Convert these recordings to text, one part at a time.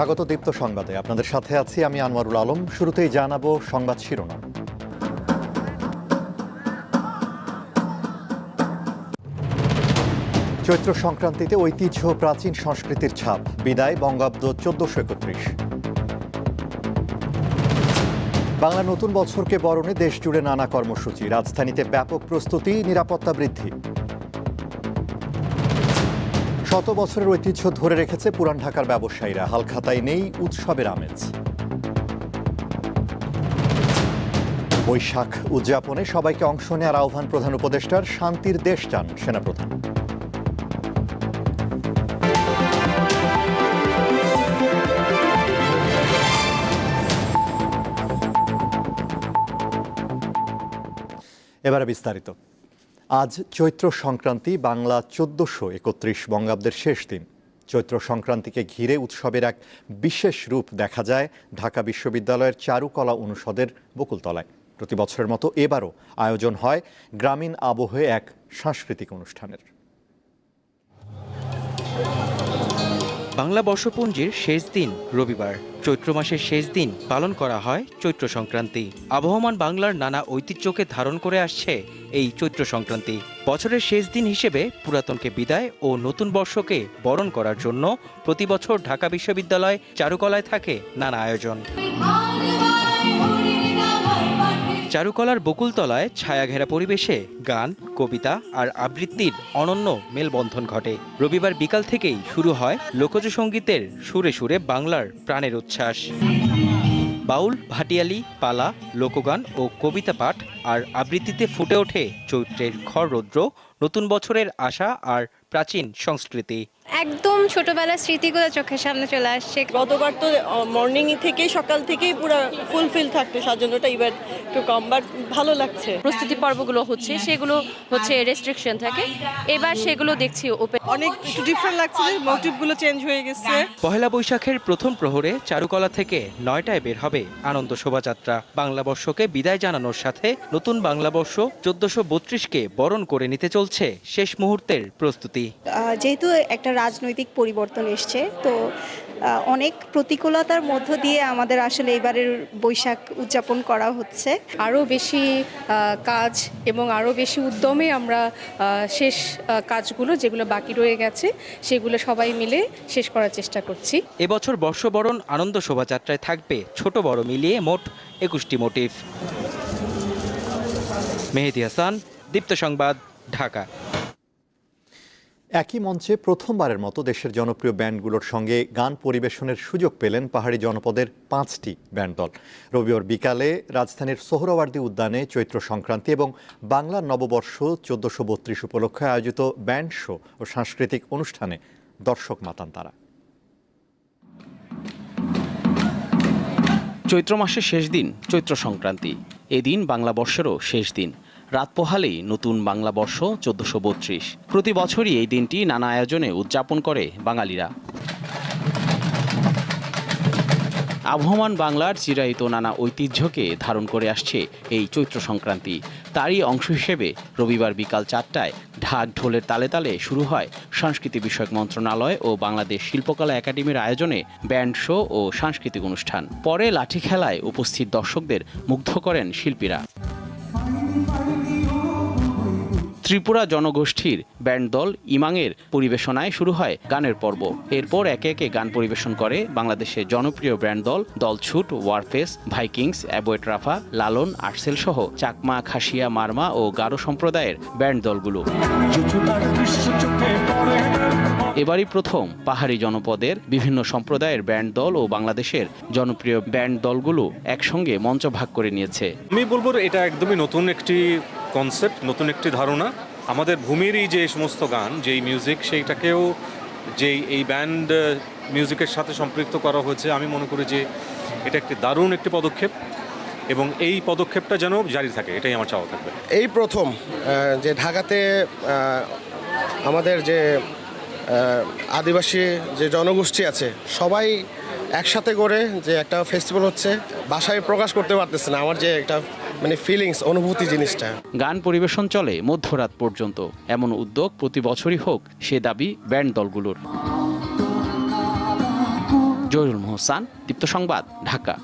স্বাগত দীপ্ত সংবাদে। আপনাদের সাথে আছি আমি আনোয়ারুল আলম। শুরুতেই জানাব সংবাদ শিরোনাম। চৈত্র সংক্রান্তিতে ঐতিহ্য প্রাচীন সংস্কৃতির ছাপ। বিদায়, বঙ্গাব্দ চোদ্দশো একত্রিশ। বাংলা নতুন বছরকে বরণে দেশ জুড়ে নানা কর্মসূচি। রাজধানীতে ব্যাপক প্রস্তুতি, নিরাপত্তা বৃদ্ধি। শত বছরের ঐতিহ্য ধরে রেখেছে পুরান ঢাকার ব্যবসায়ীরা। হালখাতায় নেই উৎসবের আমেজ। বৈশাখ উদযাপনে সবাইকে অংশ নেওয়ার আহ্বান প্রধান উপদেষ্টার শান্তির দেশ চান সেনাপ্রধান। এবারে বিস্তারিত। আজ চৈত্র সংক্রান্তি বাংলা চোদ্দশো একত্রিশ বঙ্গাব্দের শেষ দিন। চৈত্র সংক্রান্তিকে ঘিরে উৎসবের এক বিশেষ রূপ দেখা যায় ঢাকা বিশ্ববিদ্যালয়ের চারুকলা অনুষদের বকুলতলায়। প্রতি বছরের মতো এবারও আয়োজন হয় গ্রামীণ আবহে এক সাংস্কৃতিক অনুষ্ঠানের। বাংলা বর্ষপঞ্জির শেষ দিন রবিবার। চৈত্র মাসের শেষ দিন পালন করা হয় চৈত্র সংক্রান্তি। আবহমান বাংলার নানা ঐতিহ্যকে ধারণ করে আসছে এই চৈত্র সংক্রান্তি। বছরের শেষ দিন হিসেবে পুরাতনকে বিদায় ও নতুন বর্ষকে বরণ করার জন্য প্রতি বছর ঢাকা বিশ্ববিদ্যালয় চারুকলায় থাকে নানা আয়োজন। চারুকলার বকুলতলায় ছায়াঘেরা পরিবেশে গান, কবিতা আর আবৃত্তির অনন্য মেলবন্ধন ঘটে। রবিবার বিকাল থেকেই শুরু হয় লোকজ সঙ্গীতের সুরে সুরে বাংলার প্রাণের উচ্ছ্বাস। বাউল, ভাটিয়ালি, পালা, লোকগান ও কবিতা পাঠ আর আবৃত্তিতে ফুটে ওঠে চৈত্রের খররৌদ্র, নতুন বছরের আশা আর প্রাচীন সংস্কৃতি। একদম ছোটবেলার স্মৃতিগুলো চোখের সামনে চলে আসছে। গতবার তো মর্নিং থেকে সকাল থেকেই পুরো ফুলফিল থাকতো সাজানোটা এবার একটু কম বাট ভালো লাগছে। প্রস্তুতি পর্বগুলো হচ্ছে সেগুলো হচ্ছে রেস্ট্রিকশন থাকে। এবার সেগুলো দেখছি ওপেন অনেক একটু ডিফারেন্ট লাগছে মোটিভগুলো চেঞ্জ হয়ে গেছে। পহেলা বৈশাখের প্রথম প্রহরে চারুকলা থেকে নয়টায় বের হবে আনন্দ শোভাযাত্রা। বাংলা বর্ষকে বিদায় জানানোর সাথে নতুন বাংলা বর্ষ চোদ্দশো বত্রিশকে বরণ করে নিতে চলছে শেষ মুহূর্তের প্রস্তুতি। যেহেতু একটা রাজনৈতিক পরিবর্তন এসছে। তো অনেক প্রতিকূলতার মধ্য দিয়ে আমাদের আসলে এবারের বৈশাখ উদযাপন করা হচ্ছে। আরও বেশি কাজ এবং আরও বেশি উদ্যমে আমরা শেষ কাজগুলো যেগুলো বাকি রয়ে গেছে সেগুলো সবাই মিলে শেষ করার চেষ্টা করছি। এবছর বর্ষবরণ আনন্দ শোভাযাত্রায় থাকবে ছোট বড় মিলিয়ে মোট একুশটি মোটিভ। মেহেদি হাসান দীপ্ত সংবাদ ঢাকা। একই মঞ্চে প্রথমবারের মতো দেশের জনপ্রিয় ব্যান্ডগুলোর সঙ্গে গান পরিবেশনের সুযোগ পেলেন পাহাড়ি জনপদের পাঁচটি ব্যান্ড দল। রবিবার বিকালে রাজধানীর সোহরাওয়ার্দী উদ্যানে চৈত্র সংক্রান্তি এবং বাংলা নববর্ষ চোদ্দশো বত্রিশ উপলক্ষে আয়োজিত ব্যান্ড শো ও সাংস্কৃতিক অনুষ্ঠানে দর্শক মাতান তারা। চৈত্র মাসের শেষ দিন, চৈত্র সংক্রান্তি। এদিন বাংলা বর্ষেরও শেষ দিন। রাত পোহালেই নতুন বাংলা বর্ষ চোদ্দশো বত্রিশ। প্রতি বছরই এই দিনটি নানা আয়োজনে উদযাপন করে বাঙালিরা। আবহমান বাংলার চিরায়িত নানা ঐতিহ্যকে ধারণ করে আসছে এই চৈত্র সংক্রান্তি। তারই অংশ হিসেবে রবিবার বিকাল চারটায় ঢাক ঢোলের তালে তালে শুরু হয় সংস্কৃতি বিষয়ক মন্ত্রণালয় ও বাংলাদেশ শিল্পকলা একাডেমির আয়োজনে ব্যান্ড শো ও সাংস্কৃতিক অনুষ্ঠান। পরে লাঠি খেলায় উপস্থিত দর্শকদের মুগ্ধ করেন শিল্পীরা। ত্রিপুরা জনগোষ্ঠীর ব্যান্ড দল ইমাংয়ের পরিবেশনায় শুরু হয় গানের পর্ব। এরপর একে একে গান পরিবেশন করে বাংলাদেশের জনপ্রিয় ব্যান্ড দল দলছুট, ওয়ারফেস, ভাইকিংস অ্যাবয়েট রাফা, লালন, আর্সেল সহ চাকমা, খাসিয়া, মারমা ও গারো সম্প্রদায়ের ব্যান্ড দলগুলো। এবারই প্রথম পাহাড়ি জনপদের বিভিন্ন সম্প্রদায়ের ব্যান্ড দল ও বাংলাদেশের জনপ্রিয় ব্যান্ড দলগুলো একসঙ্গে মঞ্চ ভাগ করে নিয়েছে। আমি বলব এটা একদমই নতুন একটি কনসেপ্ট নতুন একটি ধারণা। আমাদের ভূমিরই যে সমস্ত গান যেই মিউজিক সেইটাকেও যেই এই ব্যান্ড মিউজিকের সাথে সম্পৃক্ত করা হয়েছে আমি মনে করি যে এটা একটি দারুণ একটি পদক্ষেপ এবং এই পদক্ষেপটা যেন জারি থাকে এটাই আমার চাওয়া থাকবে। এই প্রথম যে ঢাকাতে আমাদের যে আদিবাসী যে জনগোষ্ঠী আছে, সবাই একসাথে করে যে একটা ফেস্টিভ্যাল হচ্ছে, বাসায় প্রকাশ করতে পারতেছে না আমার যে একটা মানে ফিলিংস অনুভূতি জিনিসটা। গান পরিবেশন চলে মধ্যরাত পর্যন্ত। এমন উদ্যোগ প্রতি বছরই হোক, সে দাবি ব্যান্ড দলগুলোর। জহিরুল মোহসান, দীপ্ত সংবাদ, ঢাকা।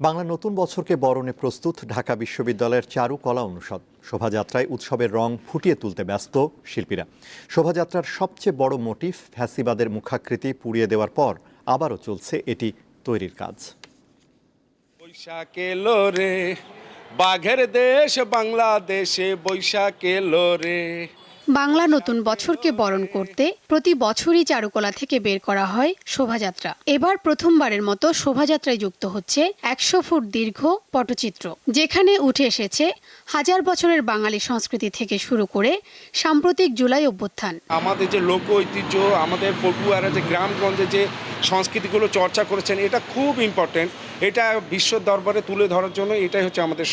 বাংলা নতুন বছরকে বরণে প্রস্তুত ঢাকা বিশ্ববিদ্যালয়ের চারুকলা অনুষদ। শোভাযাত্রায় উৎসবের রং ফুটিয়ে তুলতে ব্যস্ত শিল্পীরা। শোভাযাত্রার সবচেয়ে বড় মোটিফ ফ্যাসিবাদের মুখাকৃতি পুড়িয়ে দেওয়ার পর আবারও চলছে এটি তৈরির কাজ। রে, বাঘের দেশ বাংলাদেশে বৈশাখ রে। বাংলা নতুন বছরকে বরণ করতে প্রতি বছরই চারুকলা থেকে বের করা হয় শোভাযাত্রা। এবার প্রথমবারের মতো শোভাযাত্রায় যুক্ত হচ্ছে একশো ফুট দীর্ঘ পটচিত্র, যেখানে উঠে এসেছে হাজার বছরের বাঙালি সংস্কৃতি থেকে শুরু করে সাম্প্রতিক জুলাই অভ্যুত্থান। আমাদের যে লোক ঐতিহ্য, আমাদের পটুয়ারা যে গ্রামগঞ্জে যে সংস্কৃতিগুলো চর্চা করেছেন, এটা খুব ইম্পর্টেন্ট এটা বিশ্ব দরবারে তুলে ধরার জন্য এটাই হচ্ছে আমাদের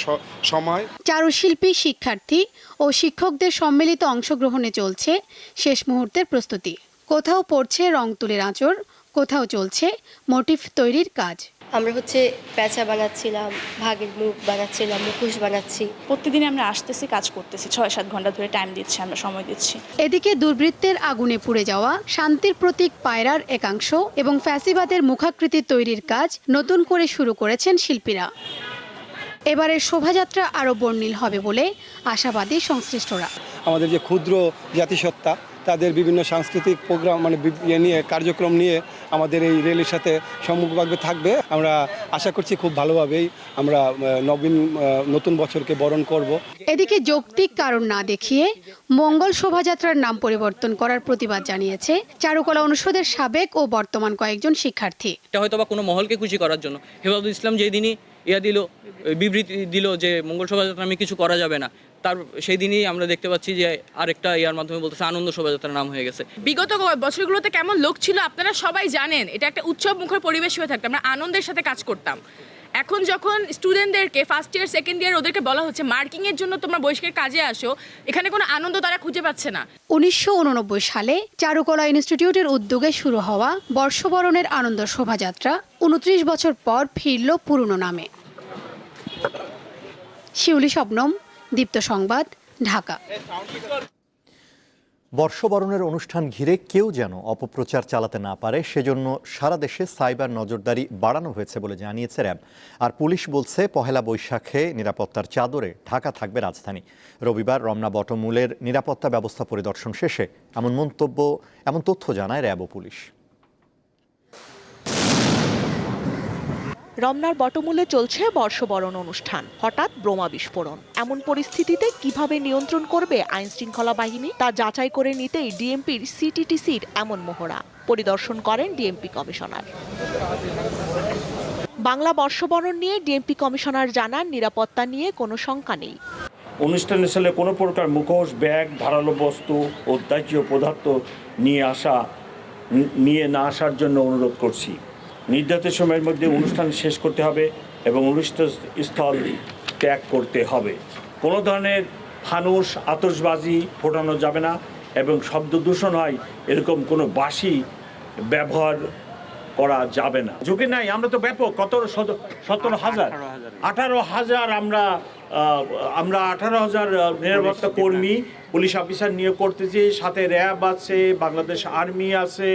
সময়। চারুশিল্পী, শিক্ষার্থী ও শিক্ষকদের সম্মিলিত অংশগ্রহণে চলছে শেষ মুহূর্তের প্রস্তুতি। কোথাও পড়ছে রং তুলের আঁচড়, কোথাও চলছে মোটিফ তৈরির কাজ। আমরা হচ্ছে প্যাঁচা বানাচ্ছিলাম ভাগের মুখ বানাচ্ছিলাম মুখোশ বানাচ্ছি। প্রতিদিন আমরা আসতেছি কাজ করতেছি। ছয় সাত ঘণ্টা ধরে টাইম দিচ্ছি আমরা সময় দিচ্ছি। এদিকে দুর্বৃত্তের আগুনে পুড়ে যাওয়া শান্তির প্রতীক পায়রার একাংশ এবং ফ্যাসিবাদের মুখাকৃতি তৈরির কাজ নতুন করে শুরু করেছেন শিল্পীরা। এবারের শোভাযাত্রা আরও বর্ণিল হবে বলে আশাবাদী সংশ্লিষ্টরা। আমাদের যে ক্ষুদ্র জাতিসত্তা তাদের বিভিন্ন সাংস্কৃতিক প্রোগ্রাম মানে ইয়ে নিয়ে কার্যক্রম নিয়ে আমাদের এই রেলের সাথে সম্মুখভাবে থাকবে। আমরা আশা করছি খুব ভালোভাবেই আমরা নবীন নতুন বছরকে বরণ করব। এদিকে যৌক্তিক কারণ না দেখিয়ে মঙ্গল শোভাযাত্রার নাম পরিবর্তন করার প্রতিবাদ জানিয়েছে চারুকলা অনুষদের সাবেক ও বর্তমান কয়েকজন শিক্ষার্থী। এটা হয়তো বা কোনো মহলকে খুশি করার জন্য। হেফাজুল ইসলাম যেই দিনই ইয়া দিল, বিবৃতি দিল যে মঙ্গল শোভাযাত্রা আমি কিছু করা যাবে না। তার সেই দিনই আমরা দেখতে পাচ্ছি যে আরেকটা ইয়ার মাধ্যমে বলতেছে আনন্দ শোভাযাত্রার নাম হয়ে গেছে। বিগত বছরগুলোতে কেমন লোক ছিল আপনারা সবাই জানেন, এটা একটা উৎসব মুখর পরিবেশ হয়ে থাকতো, আমরা আনন্দের সাথে কাজ করতাম। এখন যখন স্টুডেন্টদেরকে ফার্স্ট ইয়ার সেকেন্ড ইয়ার ওদেরকে বলা হচ্ছে মার্কিংয়ের জন্য তোমরা বহিষ্কার কাজে আসো, এখানে কোনো আনন্দ তারা খুঁজে পাচ্ছে না। উনিশশো উননব্বই সালে চারুকলা ইনস্টিটিউটের উদ্যোগে শুরু হওয়া বর্ষবরণের আনন্দ শোভাযাত্রা উনত্রিশ বছর পর ফিরল পুরনো নামে। শিউলি শবনম, দীপ্ত সংবাদ, ঢাকা। বর্ষবরণের অনুষ্ঠান ঘিরে কেউ যেন অপপ্রচার চালাতে না পারে, সেজন্য সারা দেশে সাইবার নজরদারি বাড়ানো হয়েছে বলে জানিয়েছে র্যাব। আর পুলিশ বলছে, পহেলা বৈশাখে নিরাপত্তার চাদরে ঢাকা থাকবে রাজধানী। রবিবার রমনা বটমূলের নিরাপত্তা ব্যবস্থা পরিদর্শন শেষে এমন মন্তব্য, এমন তথ্য জানায় র্যাব ও পুলিশ। রমনার বটমূলে চলছে বর্ষবরণ অনুষ্ঠান। হঠাৎ ব্রোমা বিস্ফোরণ। এমন পরিস্থিতিতে কীভাবে নিয়ন্ত্রণ করবে আইন শৃঙ্খলা বাহিনী? তা যাচাই করে নিতেই ডিএমপির সিটিটিসির এমন মহড়া পরিদর্শন করেন ডিএমপি কমিশনার। বাংলা বর্ষবরণ নিয়ে ডিএমপি কমিশনার জানান, নিরাপত্তা নিয়ে কোনো শঙ্কা নেই। অনুষ্ঠানের স্থলে কোনো প্রকার মুখোশ, ব্যাগ, ধারালো বস্তু ও দাহ্য পদার্থ নিয়ে আসা নিয়ে না আসার জন্য অনুরোধ করছি। নির্ধারিত সময়ের মধ্যে অনুষ্ঠান শেষ করতে হবে এবং অনুষ্ঠিত স্থল ত্যাগ করতে হবে। কোনো ধরনের ফানুস আতসবাজি ফোটানো যাবে না এবং শব্দ দূষণ হয় এরকম কোনো বাসি ব্যবহার করা যাবে না। ঝুঁকি নাই আমরা তো ব্যাপক কত শত- সতেরো হাজার। আঠারো হাজার আমরা আমরা আঠারো হাজার নিরাপত্তা কর্মী পুলিশ অফিসার নিয়োগ করতেছি সাথে র্যাব আছে বাংলাদেশ আর্মি আছে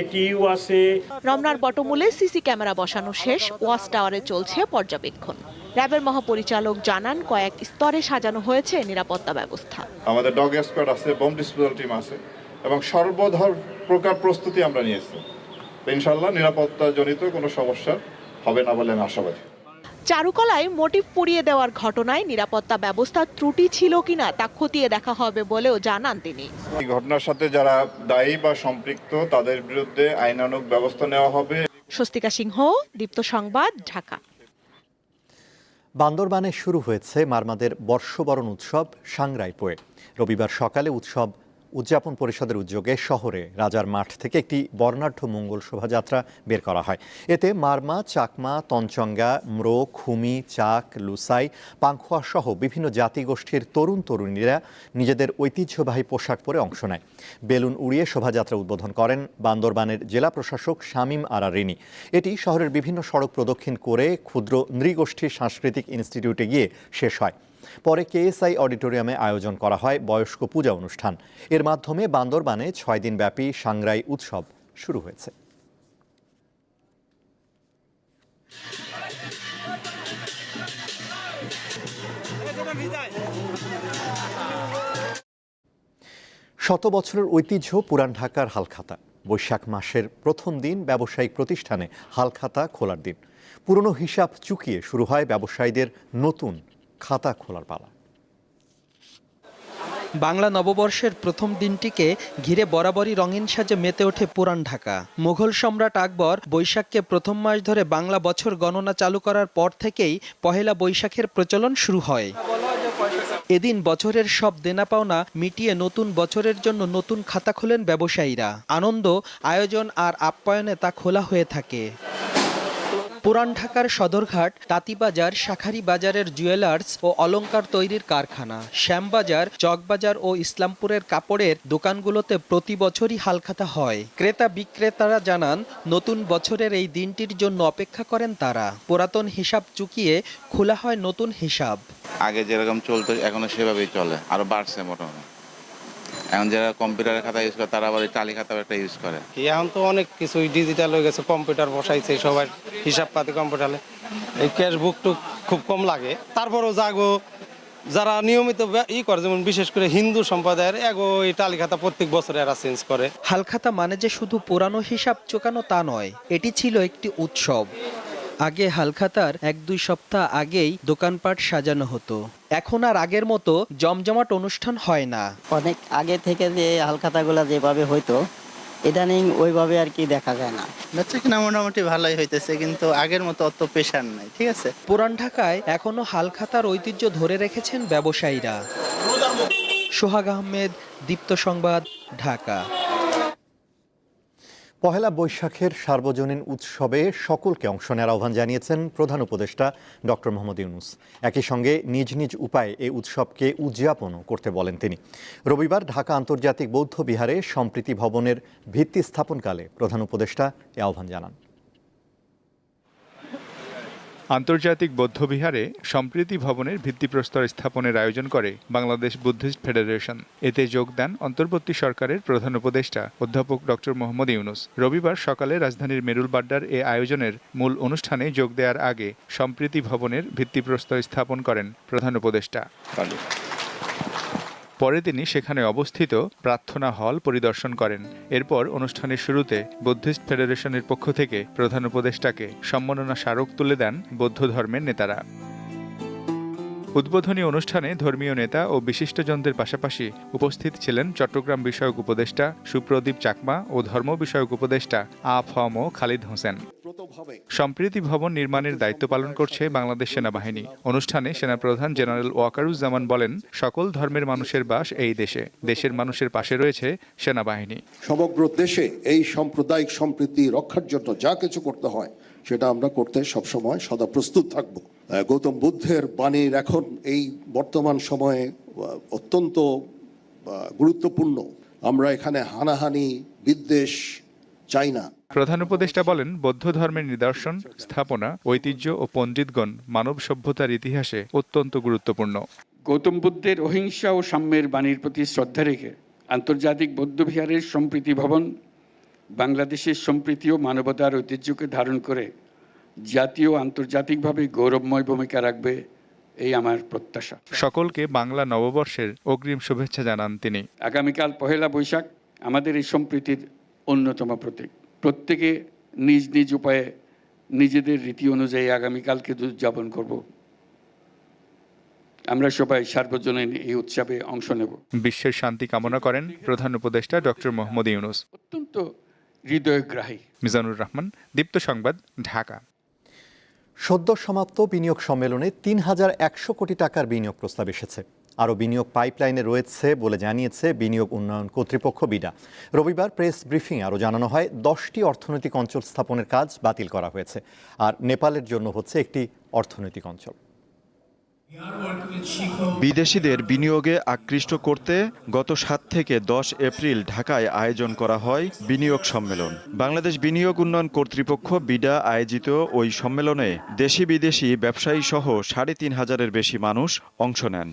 এটিইউ আছে। রমনার বটমূলে সিসি ক্যামেরা বসানো শেষ ওয়াচ টাওয়ারে চলছে পর্যবেক্ষণ। র্যাবের মহাপরিচালক জানান কয়েক স্তরে সাজানো হয়েছে নিরাপত্তা ব্যবস্থা। আমাদের ডগ স্কোয়াড আছে বোম ডিসপোজাল টিম আছে এবং সর্বধর প্রকার প্রস্তুতি আমরা নিয়েছি। ইনশাল্লাহ নিরাপত্তা জনিত কোনো সমস্যা হবে না বলে আমি আশাবাদী। চারুকলায় মোটিভ পুড়িয়ে দেওয়ার ঘটনায় নিরাপত্তা ব্যবস্থার ত্রুটি ছিল কিনা তা খতিয়ে দেখা হবে বলেও জানান তিনি। এই ঘটনার সাথে যারা দায়ী বা সম্পৃক্ত তাদের বিরুদ্ধে আইনানুগ ব্যবস্থা নেওয়া হবে। স্বস্তিকা সিংহ দীপ্ত সংবাদ ঢাকা। বান্দরবানে শুরু হয়েছে মারমাদের বর্ষবরণ উৎসব সাংরাইপোয়ে। রবিবার সকালে উৎসব উদযাপন পরিষদের উদ্যোগে শহরে রাজার মাঠ থেকে একটি বর্ণাঢ্য মঙ্গল শোভাযাত্রা বের করা হয়। এতে মারমা, চাকমা তঞ্চঙ্গা ম্রো খুমি চাক, লুসাই, পাংখোয়া সহ বিভিন্ন জাতিগোষ্ঠীর তরুণ তরুণীরা নিজেদের ঐতিহ্যবাহী পোশাক পরে অংশ নেয়। বেলুন উড়িয়ে শোভাযাত্রা উদ্বোধন করেন বান্দরবানের জেলা প্রশাসক শামীম আরা রিনি এটি শহরের বিভিন্ন সড়ক প্রদক্ষিণ করে ক্ষুদ্র নৃগোষ্ঠীর সাংস্কৃতিক ইনস্টিটিউটে গিয়ে শেষ হয়। পরে কেএসআই অডিটোরিয়ামে আয়োজন করা হয় বয়স্ক পূজা অনুষ্ঠান। এর মাধ্যমে বান্দরবানে ছয় দিনব্যাপী সাংরাই উৎসব শুরু হয়েছে। শত বছরের ঐতিহ্য পুরান ঢাকার হালখাতা। বৈশাখ মাসের প্রথম দিন ব্যবসায়িক প্রতিষ্ঠানে হালখাতা খোলার দিন। পুরনো হিসাব চুকিয়ে শুরু হয় ব্যবসায়ীদের নতুন খাতা খোলার পালা। বাংলা নববর্ষের প্রথম দিনটিকে ঘিরে বরাবরই রঙিন সাজে মেতে ওঠে পুরান ঢাকা। মুঘল সম্রাট আকবর বৈশাখকে প্রথম মাস ধরে বাংলা বছর গণনা চালু করার পর থেকেই পহেলা বৈশাখের প্রচলন শুরু হয়। এদিন বছরের সব দেনা পাওনা মিটিয়ে নতুন বছরের জন্য নতুন খাতা খোলেন ব্যবসায়ীরা। আনন্দ, আয়োজন আর আপ্যায়নে তা খোলা হয়ে থাকে। পুরান ঢাকার সদরঘাট, তাঁতিবাজার শাখারি বাজারের জুয়েলার্স ও অলঙ্কার তৈরির কারখানা, শ্যামবাজার, চকবাজার ও ইসলামপুরের কাপড়ের দোকানগুলোতে প্রতি বছরই হালখাতা হয়। ক্রেতা বিক্রেতারা জানান, নতুন বছরের এই দিনটির জন্য অপেক্ষা করেন তারা। পুরাতন হিসাব চুকিয়ে খোলা হয় নতুন হিসাব। আগে যেরকম চলতো, এখনও সেভাবেই চলে, আরও বাড়ছে মোটামুটি। এখন যারা কম্পিউটারের খাতা ইউজ করে তারা আবার এই টালি খাতা একটা ইউজ করে। এখন তো অনেক কিছুই ডিজিটাল হয়ে গেছে কম্পিউটার বসাইছে সবাই হিসাব পাতি কম্পিউটারে এই ক্যাশ বুক টুক খুব কম লাগে। তারপরও যাগো যারা নিয়মিত ব্যা- ই করে যেমন বিশেষ করে হিন্দু সম্প্রদায়ের এগো এই টালি খাতা প্রত্যেক বছরে এরা চেঞ্জ করে। হালখাতা মানে যে শুধু পুরানো হিসাব চোকানো তা নয় এটি ছিল একটি উৎসব। আগে হালখাতার এক দুই সপ্তাহ আগেই দোকানপাট সাজানো হতো। এখন আর আগের মতো জমজমাট অনুষ্ঠান হয় না। অনেক আগে থেকে যে হালখাতাগুলো যেভাবে হইতো ইদানিং ওইভাবে আর কি দেখা যায় না। বেচা কিনা মোটামুটি ভালোই হইতেছে কিন্তু আগের মতো অত পেশার নাই ঠিক আছে? পুরান ঢাকায় এখনও হালখাতার ঐতিহ্য ধরে রেখেছেন ব্যবসায়ীরা। সোহাগ আহমেদ দীপ্ত সংবাদ ঢাকা। পহেলা বৈশাখের সার্বজনীন উৎসবে সকলকে অংশ নেওয়ার আহ্বান জানিয়েছেন প্রধান উপদেষ্টা ডক্টর মোহাম্মদ ইউনুস। একই সঙ্গে নিজ নিজ উপায়ে এই উৎসবকে উদযাপনও করতে বলেন তিনি। রবিবার ঢাকা আন্তর্জাতিক বৌদ্ধ বিহারে সম্প্রীতি ভবনের ভিত্তি স্থাপনকালে প্রধান উপদেষ্টা এ আহ্বান জানান। আন্তর্জাতিক বৌদ্ধবিহারে সম্প্রীতি ভবনের ভিত্তিপ্রস্তর স্থাপনের আয়োজন করে বাংলাদেশ বুদ্ধিস্ট ফেডারেশন। এতে যোগ দেন অন্তর্বর্তী সরকারের প্রধান উপদেষ্টা অধ্যাপক ডক্টর মোহাম্মদ ইউনুস। রবিবার সকালে রাজধানীর মেরুল বাড্ডার এ আয়োজনের মূল অনুষ্ঠানে যোগ দেওয়ার আগে সম্প্রীতি ভবনের ভিত্তিপ্রস্তর স্থাপন করেন প্রধান উপদেষ্টা। পরে তিনি সেখানে অবস্থিত প্রার্থনা হল পরিদর্শন করেন। এরপর অনুষ্ঠানের শুরুতে বৌদ্ধিস্ট ফেডারেশনের পক্ষ থেকে প্রধান উপদেষ্টাকে সম্মাননা স্মারক তুলে দেন বৌদ্ধ ধর্মের নেতারা। উদ্বোধনী অনুষ্ঠানে ধর্মীয় নেতা ও বিশিষ্টজনদের পাশাপাশি উপস্থিত ছিলেন চট্টগ্রাম বিষয়ক উপদেষ্টা সুপ্রদীপ চাকমা ও ধর্ম বিষয়ক উপদেষ্টা আ ফ ম খালিদ হোসেন। সম্প্রীতি ভবন নির্মাণের দায়িত্ব পালন করছে বাংলাদেশ সেনাবাহিনী। অনুষ্ঠানে সেনাপ্রধান জেনারেল ওয়াকারুজ্জামান বলেন, সকল ধর্মের মানুষের বাস এই দেশে। দেশের মানুষের পাশে রয়েছে সেনাবাহিনী। সমগ্র দেশে এই সাম্প্রদায়িক সম্প্রীতি রক্ষার জন্য যা কিছু করতে হয়, সেটা আমরা করতে সবসময় সদা প্রস্তুত থাকব। গৌতম বুদ্ধের বাণীর এখন এই বর্তমান সময়ে অত্যন্ত গুরুত্বপূর্ণ। আমরা এখানে হানাহানি বিদ্বেষ চাই না। প্রধান উপদেষ্টা বলেন বৌদ্ধ ধর্মের নিদর্শন স্থাপনা ঐতিহ্য ও পণ্ডিতগণ মানব সভ্যতার ইতিহাসে অত্যন্ত গুরুত্বপূর্ণ। গৌতম বুদ্ধের অহিংসা ও সাম্যের বাণীর প্রতি শ্রদ্ধা রেখে আন্তর্জাতিক বৌদ্ধবিহারের সম্প্রীতি ভবন বাংলাদেশের সম্প্রীতি ও মানবতার ঐতিহ্যকে ধারণ করে জাতীয় আন্তর্জাতিকভাবে গৌরবময় ভূমিকা রাখবে এই আমার প্রত্যাশা। সকলকে বাংলা নববর্ষের অগ্রিম শুভেচ্ছা জানান তিনি। আগামীকাল পহেলা বৈশাখ আমাদের এই সম্প্রীতির অন্যতম প্রতীক। প্রত্যেকে নিজ নিজ উপায়ে নিজেদের রীতি অনুযায়ী আগামীকালকে উদযাপন করব। আমরা সবাই সার্বজনীন এই উৎসবে অংশ নেব। বিশ্বের শান্তি কামনা করেন প্রধান উপদেষ্টা ডক্টর মোহাম্মদ ইউনুস। অত্যন্ত হৃদয়গ্রাহী। মিজানুর রহমান দীপ্ত সংবাদ ঢাকা। সদ্য সমাপ্ত বিনিয়োগ সম্মেলনে তিন হাজার একশো কোটি টাকার বিনিয়োগ প্রস্তাব এসেছে। আরও বিনিয়োগ পাইপলাইনে রয়েছে বলে জানিয়েছে বিনিয়োগ উন্নয়ন কর্তৃপক্ষ বিডা। রবিবার প্রেস ব্রিফিং আরও জানানো হয়, দশটি অর্থনৈতিক অঞ্চল স্থাপনের কাজ বাতিল করা হয়েছে। আর নেপালের জন্য হচ্ছে একটি অর্থনৈতিক অঞ্চল। বিদেশিদের বিনিয়োগে আকৃষ্ট করতে গত সাত থেকে দশ এপ্রিল ঢাকায় আয়োজন করা হয় বিনিয়োগ সম্মেলন। বাংলাদেশ বিনিয়োগ উন্নয়ন কর্তৃপক্ষ বিডা আয়োজিত ওই সম্মেলনে দেশি বিদেশি ব্যবসায়ী সহ সাড়ে তিন হাজারের বেশি মানুষ অংশ নেন।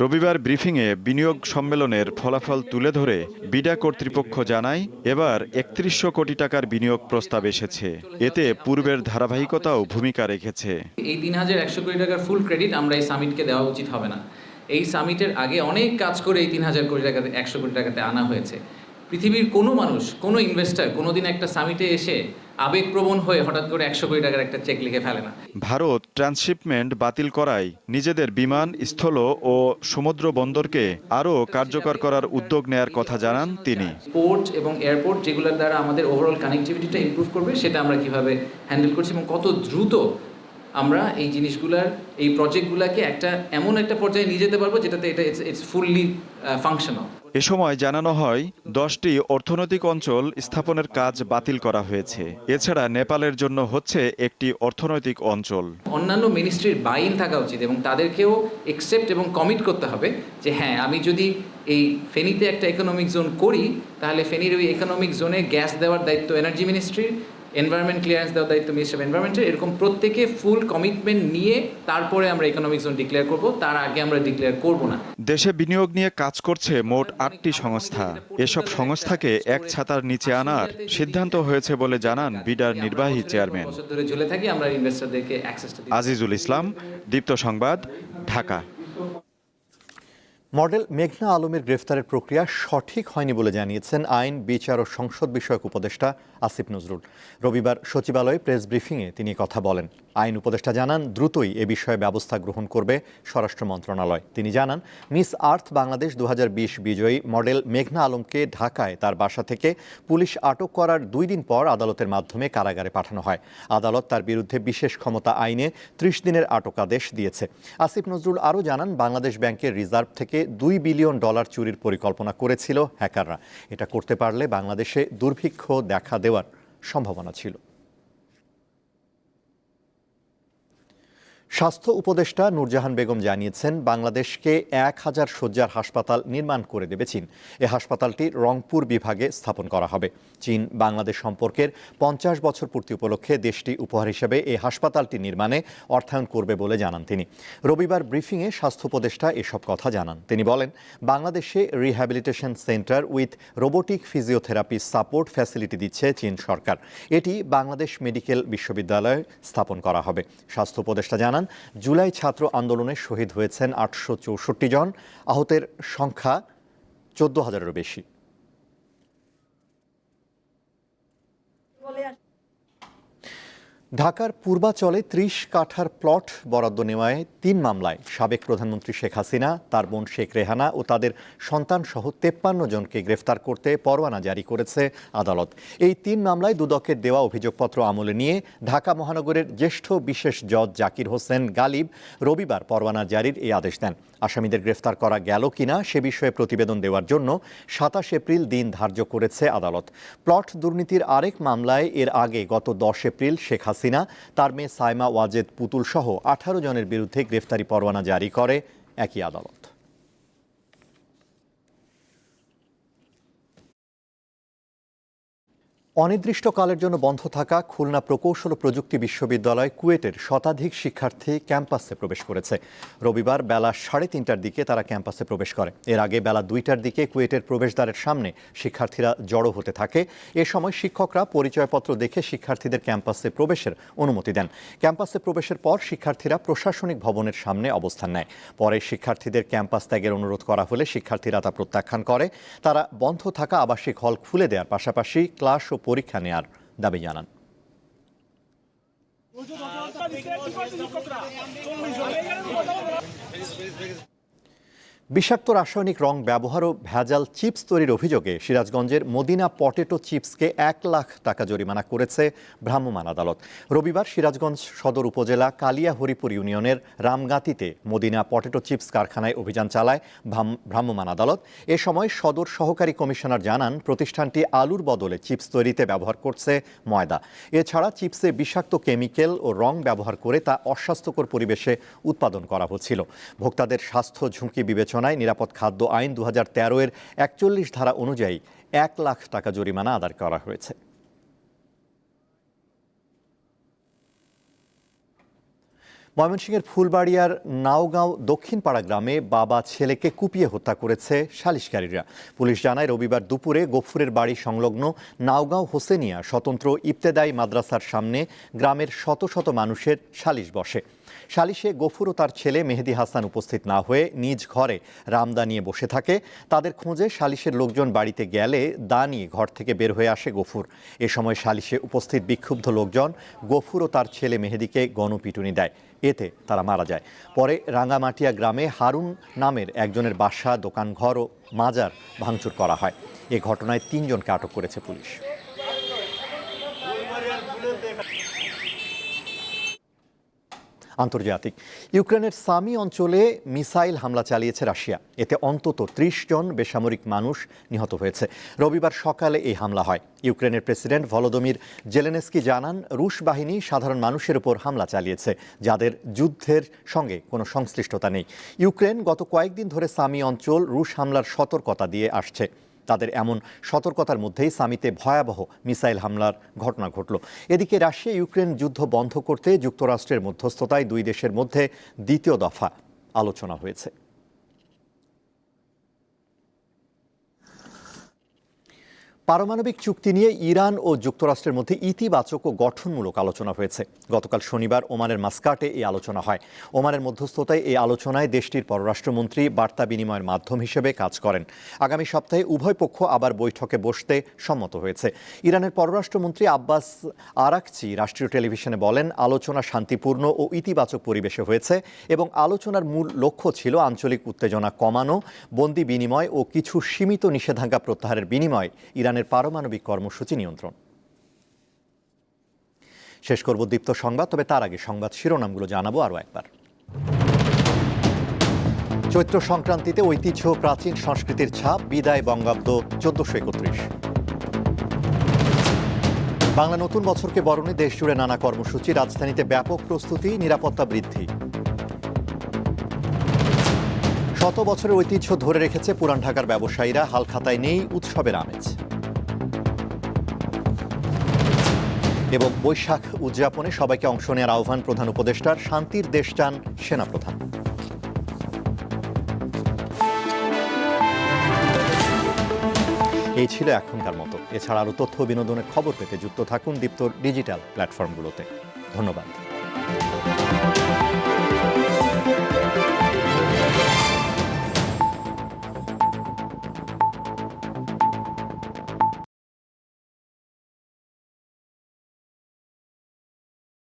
রবিবার ব্রিফিংয়ে বিনিয়োগ সম্মেলনের ফলাফল তুলে ধরে বিডা কর্তৃপক্ষ জানায়, এবার একত্রিশশো কোটি টাকার বিনিয়োগ প্রস্তাব এসেছে। এতে পূর্বের ধারাবাহিকতাও ভূমিকা রেখেছে। এই তিন হাজার একশো কোটি টাকার ফুল ক্রেডিট আমরা এই সামিটকে দেওয়া উচিত হবে না। এই সামিটের আগে অনেক কাজ করে এই তিন হাজার কোটি টাকাতে, একশো কোটি টাকাতে আনা হয়েছে। পৃথিবীর কোনো মানুষ, কোনো ইনভেস্টার কোনোদিন একটা সামিটে এসে আবেগপ্রবণ হয়ে হঠাৎ করে একশো কোটি টাকার একটা চেক লিখে ফেলে না। ভারত ট্রান্সশিপমেন্ট বাতিল করায় নিজেদের বিমান স্থল ও সমুদ্র বন্দরকে আরও কার্যকর করার উদ্যোগ নেয়ার কথা জানান তিনি। পোর্ট এবং এয়ারপোর্ট যেগুলোর দ্বারা আমাদের ওভারঅল কানেক্টিভিটিটা ইম্প্রুভ করবে সেটা আমরা কীভাবে হ্যান্ডেল করছি এবং কত দ্রুত আমরা এই জিনিসগুলার এই প্রজেক্টগুলোকে একটা এমন একটা পর্যায়ে নিয়ে যেতে পারব যেটাতে এটা ইটস ফুললি ফাংশনাল এ সময় জানানো হয় দশটি অর্থনৈতিক অঞ্চল স্থাপনের কাজ বাতিল করা হয়েছে। এছাড়া নেপালের জন্য হচ্ছে একটি অর্থনৈতিক অঞ্চল। অন্যান্য মিনিস্ট্রির বাইন থাকা উচিত এবং তাদেরকেও একসেপ্ট এবং কমিট করতে হবে যে হ্যাঁ আমি যদি এই ফেনীতে একটা ইকোনমিক জোন করি তাহলে ফেনীর ওই ইকোনমিক জোনে গ্যাস দেওয়ার দায়িত্ব এনার্জি মিনিস্ট্রির এনভায়রনমেন্ট ক্লিয়ারেন্স দেওয়ার দায়িত্ব মিনিস্ট্রি অফ এনভায়রনমেন্টের এরকম প্রত্যেকে ফুল কমিটমেন্ট নিয়ে তারপরে আমরা ইকোনমিক জোন ডিক্লেয়ার করব। তার আগে আমরা ডিক্লেয়ার করব না। দেশে বিনিয়োগ নিয়ে কাজ করছে মোট আটটি সংস্থা। এসব সংস্থাকে এক ছাতার নিচে আনার সিদ্ধান্ত হয়েছে বলে জানান বিডার নির্বাহী চেয়ারম্যান। ধরে ঝুলে থাকি আমরা ইনভেস্টরদেরকে অ্যাক্সেসটা আজিজুল ইসলাম দীপ্ত সংবাদ ঢাকা। মডেল মেঘনা আলমের গ্রেফতারের প্রক্রিয়া সঠিক হয়নি বলে জানিয়েছেন আইন, বিচার ও সংসদ বিষয়ক উপদেষ্টা আসিফ নজরুল। রবিবার সচিবালয়ে প্রেস ব্রিফিংয়ে তিনি কথা বলেন। আইন উপদেষ্টা জানান, দ্রুতই এ বিষয়ে ব্যবস্থা গ্রহণ করবে স্বরাষ্ট্র মন্ত্রণালয়। তিনি জানান, মিস আর্থ বাংলাদেশ দু হাজার বিশ বিজয়ী মডেল মেঘনা আলমকে ঢাকায় তার বাসা থেকে পুলিশ আটক করার দুই দিন পর আদালতের মাধ্যমে কারাগারে পাঠানো হয়। আদালত তার বিরুদ্ধে বিশেষ ক্ষমতা আইনে ত্রিশ দিনের আটকাদেশ দিয়েছে। আসিফ নজরুল আরও জানান, বাংলাদেশ ব্যাংকের রিজার্ভ থেকে দুই বিলিয়ন ডলার চুরির পরিকল্পনা করেছিল হ্যাকাররা। এটা করতে পারলে বাংলাদেশে দুর্ভিক্ষ দেখা দেওয়ার সম্ভাবনা ছিল। স্বাস্থ্য উপদেষ্টা নূরজাহান বেগম জানিয়েছেন, বাংলাদেশকে এক হাজার শয্যার হাসপাতাল নির্মাণ করে দেবে চীন। এ হাসপাতালটি রংপুর বিভাগে স্থাপন করা হবে। চীন বাংলাদেশ সম্পর্কের পঞ্চাশ বছর পূর্তি উপলক্ষে দেশটি উপহার হিসেবে এই হাসপাতালটি নির্মাণে অর্থায়ন করবে বলে জানান তিনি। রবিবার ব্রিফিংয়ে স্বাস্থ্য উপদেষ্টা এসব কথা জানান। তিনি বলেন, বাংলাদেশে rehabilitation centre with robotic physiotherapy support facility দিচ্ছে চীন সরকার। এটি বাংলাদেশ মেডিকেল বিশ্ববিদ্যালয়ে স্থাপন করা হবে। স্বাস্থ্য উপদেষ্টা জানান জুলাই ছাত্র আন্দোলনে শহীদ হয়েছেন আটশো চৌষট্টি জন। আহতের সংখ্যা চোদ্দ হাজারেরও বেশি। ঢাকার পূর্বাচলে ত্রিশ কাঠার প্লট বরাদ্দ নেওয়ায় তিন মামলায় সাবেক প্রধানমন্ত্রী শেখ হাসিনা, তার বোন শেখ রেহানা ও তাদের সন্তান সহ তেপ্পান্ন জনকে গ্রেফতার করতে পরোয়ানা জারি করেছে আদালত। এই তিন মামলায় দুদকের দেওয়া অভিযোগপত্র আমলে নিয়ে ঢাকা মহানগরের জ্যেষ্ঠ বিশেষ জজ জাকির হোসেন গালিব রবিবার পরোয়ানা জারির এই আদেশ দেন। আসামিদের গ্রেফতার করা গেল কিনা সে বিষয়ে প্রতিবেদন দেওয়ার জন্য সাতাশ এপ্রিল দিন ধার্য করেছে আদালত। প্লট দুর্নীতির আরেক মামলায় এর আগে গত দশ এপ্রিল শেখ হাসিনা তার মেয়ে সাইমা ওয়াজেদ পুতুলসহ আঠারো জনের বিরুদ্ধে গ্রেফতারি পরোয়ানা জারি করে একই আদালত। অনির্দিষ্টকালের জন্য বন্ধ থাকা খুলনা প্রকৌশল ও প্রযুক্তি বিশ্ববিদ্যালয় কুয়েটের শতাধিক শিক্ষার্থী ক্যাম্পাসে প্রবেশ করেছে। রবিবার বেলা সাড়ে তিনটার দিকে তারা ক্যাম্পাসে প্রবেশ করে। এর আগে বেলা দুইটার দিকে কুয়েটের প্রবেশদ্বারের সামনে শিক্ষার্থীরা জড়ো হতে থাকে। এ সময় শিক্ষকরা পরিচয়পত্র দেখে শিক্ষার্থীদের ক্যাম্পাসে প্রবেশের অনুমতি দেন। ক্যাম্পাসে প্রবেশের পর শিক্ষার্থীরা প্রশাসনিক ভবনের সামনে অবস্থান নেয়। পরে শিক্ষার্থীদের ক্যাম্পাস ত্যাগের অনুরোধ করা হলে শিক্ষার্থীরা তা প্রত্যাখ্যান করে। তারা বন্ধ থাকা আবাসিক হল খুলে দেওয়ার পাশাপাশি ক্লাস ও পরীক্ষা নেয়ার দাবি জানান। বিষাক্ত রাসায়নিক রং ব্যবহার ও ভেজাল চিপস তৈরির অভিযোগে সিরাজগঞ্জের মদিনা পটেটো চিপসকে এক লাখ টাকা জরিমানা করেছে ভ্রাম্যমাণ আদালত। রবিবার সিরাজগঞ্জ সদর উপজেলা কালিয়া হরিপুর ইউনিয়নের রামগাতিতে মদিনা পটেটো চিপস কারখানায় অভিযান চালায় ভ্রাম- ভ্রাম্যমাণ আদালত। এ সময় সদর সহকারী কমিশনার জানান, প্রতিষ্ঠানটি আলুর বদলে চিপস তৈরিতে ব্যবহার করছে ময়দা। এছাড়া চিপসে বিষাক্ত কেমিক্যাল ও রং ব্যবহার করে তা অস্বাস্থ্যকর পরিবেশে উৎপাদন করা হচ্ছিল। ভোক্তাদের স্বাস্থ্য ঝুঁকি বিবেচনায় নিরাপদ খাদ্য আইন দু হাজার এর একচল্লিশ ধারা অনুযায়ী এক লাখ টাকা জরিমানা আদায় করা হয়েছে। ময়মনসিংহের ফুলবাড়িয়ার নাওগাঁও দক্ষিণপাড়া গ্রামে বাবা ছেলেকে কুপিয়ে হত্যা করেছে সালিশকারীরা। পুলিশ জানায়, রবিবার দুপুরে গফুরের বাড়ি সংলগ্ন নাওগাঁও হোসেনিয়া স্বতন্ত্র ইবতেদায়ী মাদ্রাসার সামনে গ্রামের শত শত মানুষের সালিশ বসে। সালিশে গফুর ও তার ছেলে মেহেদি হাসান উপস্থিত না হয়ে নিজ ঘরে রামদা নিয়ে বসে থাকে। তাদের খোঁজে সালিশের লোকজন বাড়িতে গেলে দা নিয়ে ঘর থেকে বের হয়ে আসে গফুর। এ সময় সালিশে উপস্থিত বিক্ষুব্ধ লোকজন গফুর ও তার ছেলে মেহেদিকে গণপিটুনি দেয়। এতে তারা মারা যায়। পরে রাঙ্গামাটিয়া গ্রামে হারুন নামের একজনের বাসা, দোকানঘর ও মাজার ভাঙচুর করা হয়। এ ঘটনায় তিনজনকে আটক করেছে পুলিশ। আন্তর্জাতিক। ইউক্রেনের সামি অঞ্চলে মিসাইল হামলা চালিয়েছে রাশিয়া। এতে অন্তত ত্রিশ জন বেসামরিক মানুষ নিহত হয়েছে। রবিবার সকালে এই হামলা হয়। ইউক্রেনের প্রেসিডেন্ট ভলোদমির জেলেনেস্কি জানান, রুশ বাহিনী সাধারণ মানুষের উপর হামলা চালিয়েছে, যাদের যুদ্ধের সঙ্গে কোনো সংশ্লিষ্টতা নেই। ইউক্রেন গত কয়েকদিন ধরে সামি অঞ্চল রুশ হামলার সতর্কতা দিয়ে আসছে। তাদের এমন সতর্কতার মধ্যেই সামিতে ভয়াবহ মিসাইল হামলার ঘটনা ঘটল। এদিকে রাশিয়া ইউক্রেন যুদ্ধ বন্ধ করতে যুক্তরাষ্ট্রের মধ্যস্থতায় দুই দেশের মধ্যে দ্বিতীয় দফা আলোচনা হয়েছে। পারমাণবিক চুক্তি নিয়ে ইরান ও যুক্তরাষ্ট্রের মধ্যে ইতিবাচক ও গঠনমূলক আলোচনা হয়েছে। গতকাল শনিবার ওমানের মাস্কাটে এই আলোচনা হয়। ওমানের মধ্যস্থতায় এই আলোচনায় দেশটির পররাষ্ট্রমন্ত্রী বার্তা বিনিময়ের মাধ্যম হিসেবে কাজ করেন। আগামী সপ্তাহে উভয় পক্ষ আবার বৈঠকে বসতে সম্মত হয়েছে। ইরানের পররাষ্ট্রমন্ত্রী আব্বাস আরাকচি রাষ্ট্রীয় টেলিভিশনে বলেন, আলোচনা শান্তিপূর্ণ ও ইতিবাচক পরিবেশে হয়েছে এবং আলোচনার মূল লক্ষ্য ছিল আঞ্চলিক উত্তেজনা কমানো, বন্দি বিনিময় ও কিছু সীমিত নিষেধাজ্ঞা প্রত্যাহারের বিনিময় ইরানের পারমাণবিক কর্মসূচি নিয়ন্ত্রণ। শেষ করব দীপ্ত সংবাদ, তবে তার আগে সংবাদ শিরোনামগুলো জানাব আরও একবার। চৈত্র সংক্রান্তিতে ঐতিহ্য প্রাচীন সংস্কৃতির ছাপ, বিদায় বঙ্গাব্দ চোদ্দশো একত্রিশ। বাংলা নতুন বছরকে বরণে দেশ জুড়ে নানা কর্মসূচি, রাজধানীতে ব্যাপক প্রস্তুতি, নিরাপত্তা বৃদ্ধি। শত বছরের ঐতিহ্য ধরে রেখেছে পুরান ঢাকার ব্যবসায়ীরা, হালখাতায় নেই উৎসবের আমেজ। এবং বৈশাখ উদযাপনে সবাইকে অংশ নেওয়ার আহ্বান প্রধান উপদেষ্টার। শান্তির দেশ চান সেনাপ্রধান। এই ছিল এখনকার মতো। এছাড়া আরও তথ্য বিনোদনের খবর পেতে যুক্ত থাকুন দীপ্ত ডিজিটাল প্ল্যাটফর্মগুলোতে। ধন্যবাদ।